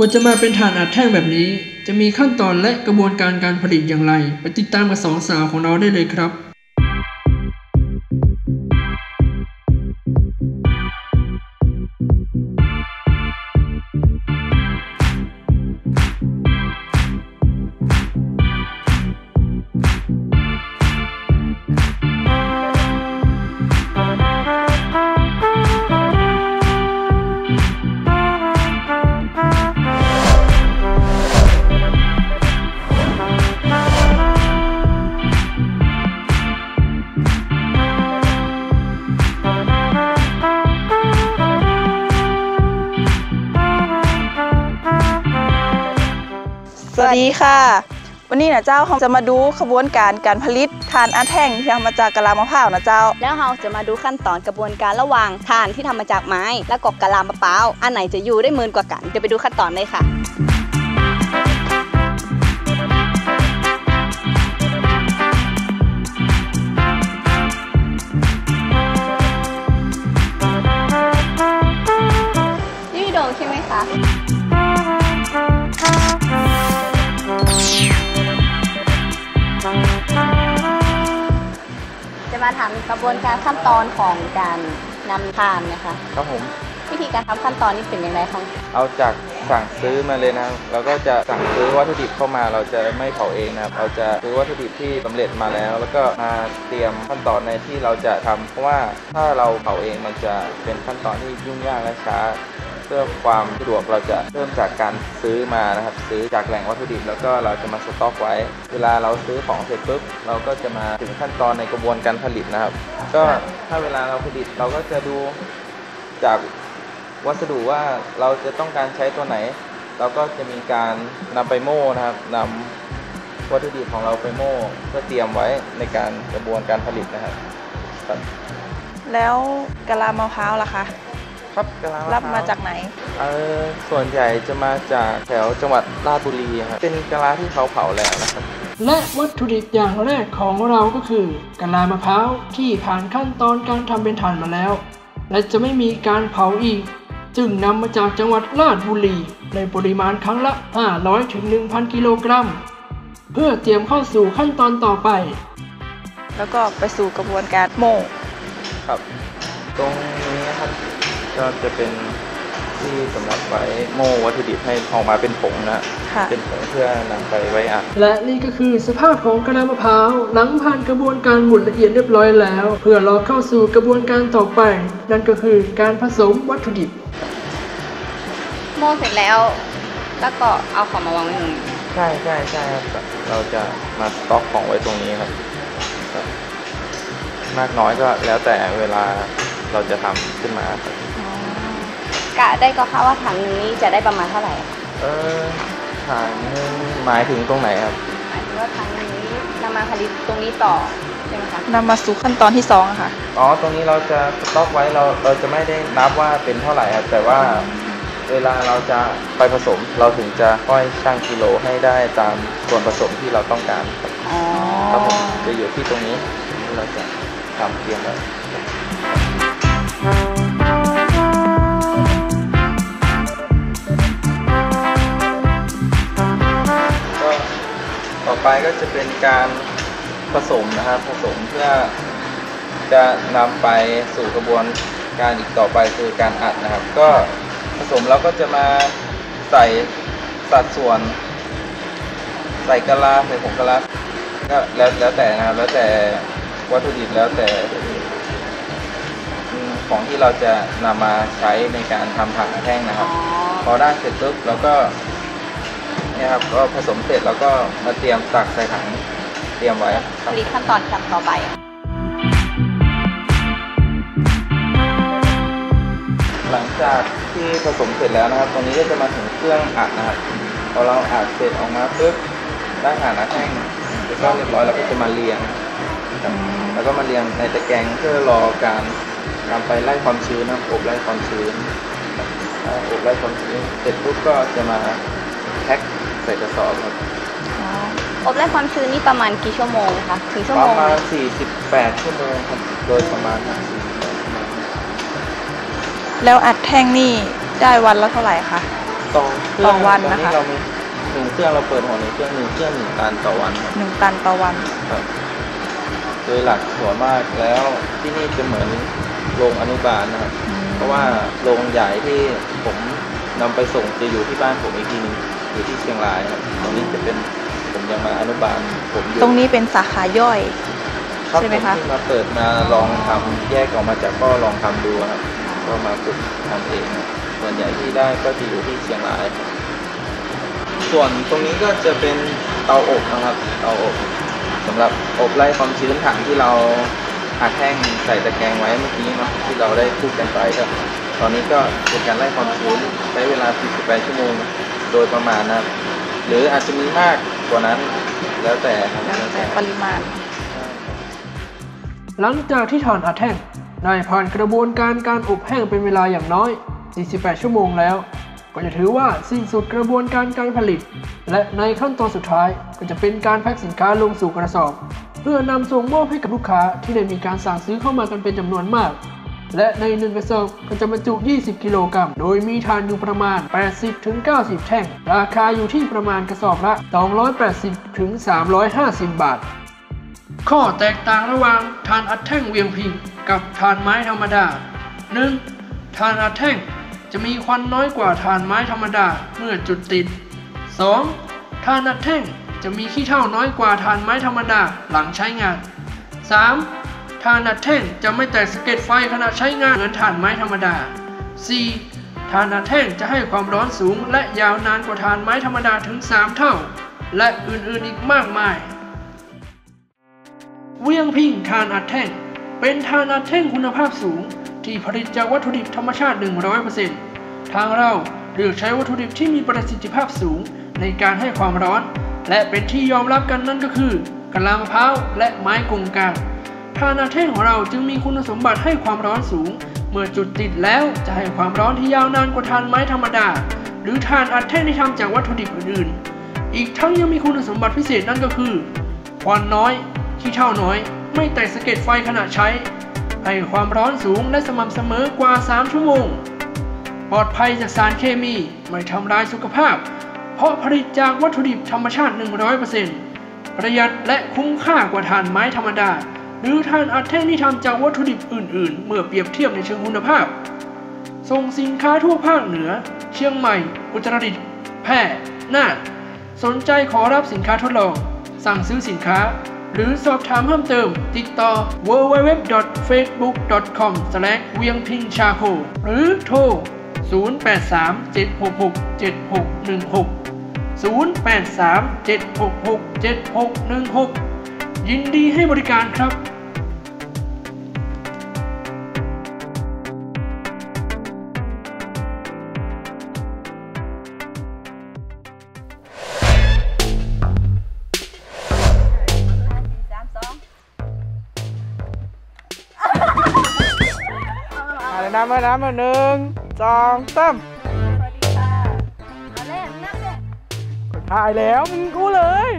กว่าจะมาเป็นฐานอัดแท่งแบบนี้ จะมีขั้นตอนและกระบวนการการผลิตอย่างไร ไปติดตามกับสองสาวของเราได้เลยครับ วัสดีค่ะ วันนี้นะเจ้าเราจะมาดูขบวนการการผลิตถ่านอัดแท่งที่ทำมาจากกะลามะพร้าวนะเจ้า แล้วเราจะมาดูขั้นตอนกระบวนการระหว่างถ่านที่ทำมาจากไม้ และกอกกะลามะพร้าวอันไหนจะอยู่ได้มืนกว่ากันเดี๋ยวไปดูขั้นตอนเลยค่ะนี่วิดีโอใช่ไหมคะ จะมาถามกระบวนการขั้นตอนของการนำถ่านนะคะ ครับผม วิธีการทำขั้นตอนนี้เป็นยังไงคะเอาจากสั่งซื้อมาเลยนะครับเราก็จะสั่งซื้อวัตถุดิบเข้ามา เราจะไม่เผาเองนะครับ เราจะซื้อวัตถุดิบที่สำเร็จมาแล้ว แล้วก็มาเตรียมขั้นตอนในที่เราจะทำเพราะว่าถ้าเราเผาเองมันจะเป็นขั้นตอนที่ยุ่งยากและช้าเพื่อความสะดวกเราจะเริ่มจากการซื้อมานะครับ ซื้อจากแหล่งวัตถุดิบ แล้วก็เราจะมาสต็อกไว้ เวลาเราซื้อของเสร็จปุ๊บเราก็จะมาถึงขั้นตอนในกระบวนการผลิตนะครับ ก็ถ้าเวลาเราผลิตเราก็จะดูจากวัสดุว่าเราจะต้องการใช้ตัวไหน เราก็จะมีการนำไปโม่นะครับนำวัตถุดิบของเราไปโม่เพื่อเตรียมไว้ในการกระบวนการผลิตนะครับครับแล้วกะลามะพร้าวล่ะคะ ครับกะลารับมาจากไหน เออส่วนใหญ่จะมาจากแถวจังหวัดราชบุรีครับเป็นกะลาที่เขาเผาแล้วนะครับ และวัตถุดิบอย่างแรกของเราก็คือกะลามะพร้าวที่ผ่านขั้นตอนการทำเป็นถ่านมาแล้ว และจะไม่มีการเผาอีก จึงนำมาจากจังหวัดราชบุรี ในปริมาณครั้งละ 500ถึง1,000 กิโลกรัม เพื่อเตรียมเข้าสู่ขั้นตอนต่อไป แล้วก็ไปสู่กระบวนการโม่ครับ ตรงนี้นะครับ ก็จะเป็นที่สำหรับไว้โม่วัตถุดิบให้ออกมาเป็นผงนะค่ะ เป็นผงเพื่อนำไปไว้อัด และนี่ก็คือสภาพของกะลามะพร้าวหลังผ่านกระบวนการหมุนละเอียดเรียบร้อยแล้ว เพื่อรอเข้าสู่กระบวนการต่อไป นั่นก็คือการผสมวัตถุดิบ โม่เสร็จแล้ว แล้วก็เอาของมาวางไว้ตรงนี้ใช่ใช่ใช่ครับ เราจะมาสต็อกของไว้ตรงนี้ครับครับมากน้อยก็แล้วแต่เวลาเราจะทำขึ้นมาครับ กะได้ก็ค่ะว่าถังหนึงนี้จะได้ประมาณเท่าไหร่อะเออฐานหนึงหมายถึงตรงไหนครับหมายถึงว่าถังหนึงนี้นำมาผลิตตรงนี้ต่อใช่ไหมคะนำมาสู่ขั้นตอนที่สองอะค่ะ อ๋อ ตรงนี้เราจะสต็อกไว้เราเราจะไม่ได้นับว่าเป็นเท่าไหร่ครับแต่ว่าเวลาเราจะไปผสมเราถึงจะค่อยชั่งกิโลให้ได้ตามส่วนผสมที่เราต้องการครับอ๋อครับผมจะอยู่ที่ตรงนี้ที่เราจะทำเตรียมไว้ ไปก็จะเป็นการผสมนะครับผสมเพื่อจะนำไปสู่กระบวนการอีกต่อไปคือการอัดนะครับ ก็ผสมแล้วก็จะมาใส่สัดส่วน ใส่กะลาใส่ผงกะลาก็แล้วแล้วแต่นะครับแล้วแต่วัตถุดิบแล้วแต่อืมของที่เราจะนำมาใช้ในการทำผักแห้งนะคอ๋รัอบพอได้เสร็จปุ๊บเราก็ เนี่ยครับก็ผสมเสร็จแล้วก็มาเตรียมตักใส่ถังเตรียมไว้คผรับลิตขั้นตอนกับต่อไป หลังจากที่ผสมเสร็จแล้วนะครับ ตรงนี้ก็จะมาถึงเครื่องอัดนะครับพอเราอัดเสร็จออกมาปุ๊บได้ฐานะแห้งแล้วก็เรียบร้อยเราก็จะมาเรียงครับแล้วก็มาเรียงในตะแกรงเพื่อรอการนำไปไล่ความชื้นนะครับอบไล่ความชื้นถ้าอบไล่ความชื้นเสร็จปุ๊บก็จะมาแพ็คใส่กระสอบครับอบไล่ความชื้นนี่ประมาณกี่ชั่วโมงคะถึงชั่วปโมระง มาณ 48 ชั่วโมงครับโดยประมาณนะ48ชั่วโมงแล้วอัดแท่งนี่ได้วันละเท่าไหร่คะ ต่อเครื่ต่องอวันตอนนะคะนี้เรามีหนึ่งเครื่องเราเปิดหัวหนึ่งเครื่องหนึ่งเครื่องหนึ่งตันต่อวันครับ หนึ่งตันต่อวัน ครับโดยหลักส่วนมากแล้วที่นี่จะเหมือนโรงอนุบาลนะครับ เพราะว่าโรงใหญ่ที่ผมนำไปส่งจะอยู่ที่บ้านผมอีกทีหนึง อยู่ที่เชียงรายครับตรงนี้จะเป็นผมยังมาอนุบาลผมอยู่ตรงนี้เป็นสาขาย่อยครับใช่ไหมคะ ผที่มาเปิดมาลองทำแยกออกมาจากก็ลองทำดูครับก็มาฝึกทำเองครับส่วนใหญ่ที่ได้ก็จะอยู่ที่เชียงรายครับส่วนตรงนี้ก็จะเป็นเตาอบนะครับเตาอบสำหรับอบไล่ความชื้นถังที่เราอัดแห้งใส่ตะแกรงไว้เมื่อกี้เนาะที่เราได้พูดกันไปก็ตอนนี้ก็เป็นการไล่ความชื้นใช้เวลา48ชั่วโมง โดยประมาณนะครับ หรืออาจจะมีมากกว่านั้นแล้วแต่ครับแล้วแต่ปริมาณ หลังจากที่ถ่านอัดแท่งได้ผ่านกระบวนการการอบแห้งเป็นเวลาอย่างน้อย 48 ชั่วโมงแล้ว ก็จะถือว่าสิ้นสุดกระบวนการการผลิต และในขั้นตอนสุดท้ายก็จะเป็นการแพ็คสินค้าลงสู่กระสอบ เพื่อนำส่งมอบให้กับลูกค้าที่ได้มีการสั่งซื้อเข้ามากันเป็นจำนวนมาก และในหนึ่งกระสอบก็จะบรรจุ 20 กิโลกรัม โดยมีถ่านอยู่ประมาณ 80-90 แท่ง ราคาอยู่ที่ประมาณกระสอบละ 280-350 บาท ข้อแตกต่างระหว่างถ่านอัดแท่งเวียงพิง กับถ่านไม้ธรรมดา 1. ถ่านอัดแท่งจะมีควันน้อยกว่าถ่านไม้ธรรมดาเมื่อจุดติด 2. ถ่านอัดแท่งจะมีขี้เถ้าน้อยกว่าถ่านไม้ธรรมดาหลังใช้งาน 3. ถ่านอัดแท่งจะไม่แตกสะเก็ดไฟขณะใช้งานเหมือนถ่านไม้ธรรมดา 4. ถ่านอัดแท่งจะให้ความร้อนสูงและยาวนานกว่าถ่านไม้ธรรมดาถึง 3 เท่า และอื่นๆอีกมากมาย เวียงพิงถ่านอัดแท่ง เป็นถ่านอัดแท่งคุณภาพสูง ที่ผลิตจากวัตถุดิบธรรมชาติ 100%ทางเราเลือกใช้วัตถุดิบที่มีประสิทธิภาพสูงในการให้ความร้อน และเป็นที่ยอมรับกันนั่นก็คือกะลามะพร้าวและไม้กงกาง ถ่านอัดแท่งของเราจึงมีคุณสมบัติให้ความร้อนสูง เมื่อจุดติดแล้วจะให้ความร้อนที่ยาวนานกว่าถ่านไม้ธรรมดา หรือถ่านอัดแท่งที่ทำจากวัตถุดิบอื่นๆ อีกทั้งยังมีคุณสมบัติพิเศษนั่นก็คือ ควันน้อยขี้เท่าน้อย ไม่แตกสะเก็ดไฟขณะใช้ ให้ความร้อนสูงและสม่ำเสมอกว่า 3 ชั่วโมง ปลอดภัยจากสารเคมีไม่ทำลายสุขภาพ เพราะผลิตจากวัตถุดิบธรรมชาติ 100%ประหยัดและคุ้มค่ากว่าถ่านไม้ธรรมดา หรือถ่านอัดแท่งที่ทำจากวัตถุดิบอื่น ๆ เมื่อเปรียบเทียบในเชิงคุณภาพ ส่งสินค้าทั่วภาคเหนือ เชียงใหม่ อุตรดิตถ์แพร่น่านสนใจขอรับสินค้าทดลอง สั่งซื้อสินค้า หรือสอบถามเพิ่มเติม ติดต่อ www.facebook.com เวียงพิงชาโคหรือโทร 0837667616 0837667616 ยินดีให้บริการครับ น้ำมาน้ำมาหนึ่งสองสามกดถ่ายแล้วมึงกูเลย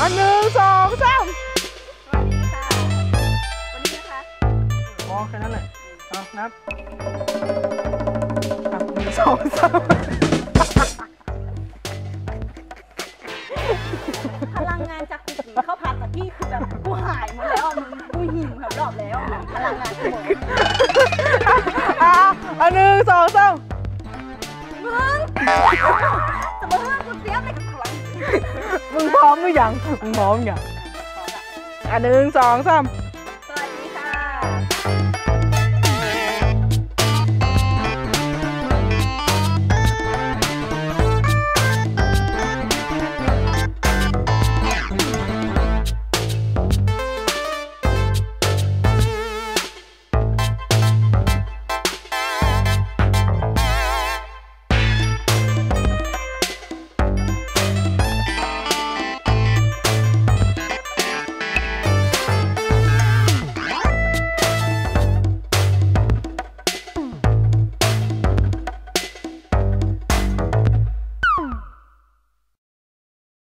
อันหนึ่งสองสามพอแค่นั้นแหละเอานับอะหนึ่งสองสาม งานกูหมดอะอันหนึ่งสอ